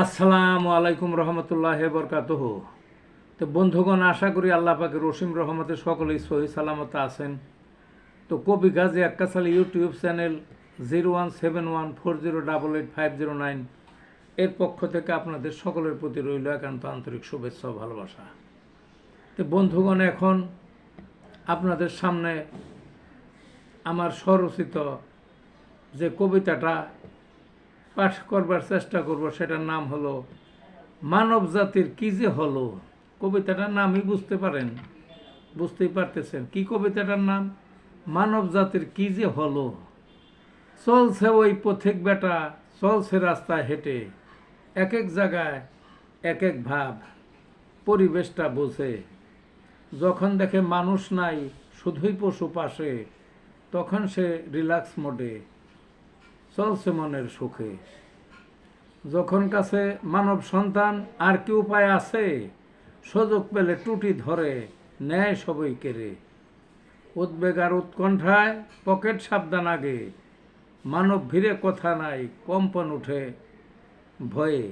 আসসালামু আলাইকুম রহমতুল্লাহ বরকাতহ। তো বন্ধুগণ, আশা করি আল্লাহ পাকে রসিম রহমতে সকলেই সহি সালামত আছেন। তো কবি Gazi আক্কাসাল YouTube channel zero one seven one four zero double eight five zero nine এর পক্ষ থেকে আপনাদের সকলের প্রতি রইল একান্ত আন্তরিক শুভেচ্ছা ও ভালোবাসা। তো বন্ধুগণ, এখন আপনাদের সামনে আমার স্বরচিত যে কবিতাটা পাঠ করবার চেষ্টা করব, সেটার নাম হলো মানব জাতির কি যে হলো? কবিতাটার নামই বুঝতে পারেন, বুঝতেই পারতেছেন। কি কবিতাটার নাম? মানব জাতির কি যে হলো? চলছে ওই পথিক বেটা, চলছে রাস্তায় হেঁটে। এক এক জায়গায় এক এক ভাব, পরিবেশটা বোঝে। যখন দেখে মানুষ নাই, শুধুই পশু পাশে, তখন সে রিল্যাক্স মোডে। চলছে মনের সুখে। যখন কাছে মানব সন্তান আর কি উপায় আছে, সুযোগ পেলে টুটি ধরে, নেয় সবই কেড়ে। উদ্বেগ আর উৎকণ্ঠায় পকেট সাবধান আগে, মানব ভিড়ে কথা নাই, কম্পন উঠে ভয়ে।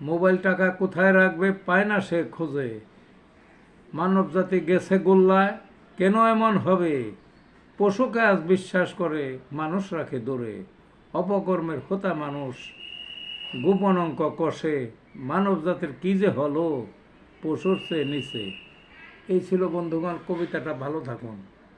মোবাইল টাকা কোথায় রাখবে পায় না সে খোঁজে। মানব জাতি গেছে গোল্লায়, কেন এমন হবে? পশুকে আজ বিশ্বাস করে, মানুষ রাখে দূরে। অপকর্মের হোতা মানুষ, গোপন অঙ্ক কষে। মানব জাতির কী যে হলো, পশুর চেয়ে নিচে। এই ছিল বন্ধুগণ, কবিতাটা ভালো থাকুন।